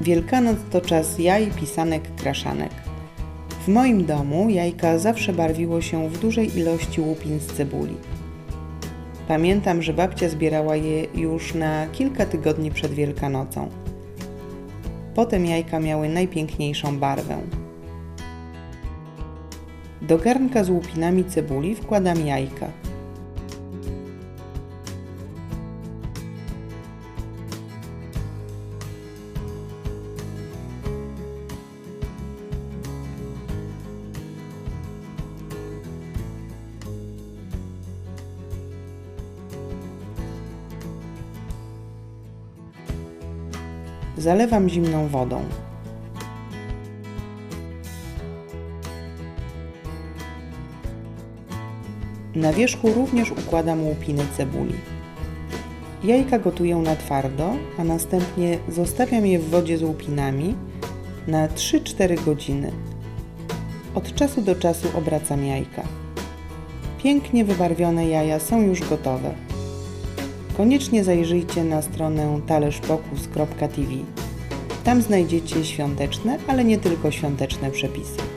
Wielkanoc to czas jaj, pisanek, kraszanek. W moim domu jajka zawsze barwiło się w dużej ilości łupin z cebuli. Pamiętam, że babcia zbierała je już na kilka tygodni przed Wielkanocą. Potem jajka miały najpiękniejszą barwę. Do garnka z łupinami cebuli wkładam jajka. Zalewam zimną wodą. Na wierzchu również układam łupiny cebuli. Jajka gotuję na twardo, a następnie zostawiam je w wodzie z łupinami na 3-4 godziny. Od czasu do czasu obracam jajka. Pięknie wybarwione jaja są już gotowe. Koniecznie zajrzyjcie na stronę talerzpokus.tv. Tam znajdziecie świąteczne, ale nie tylko świąteczne przepisy.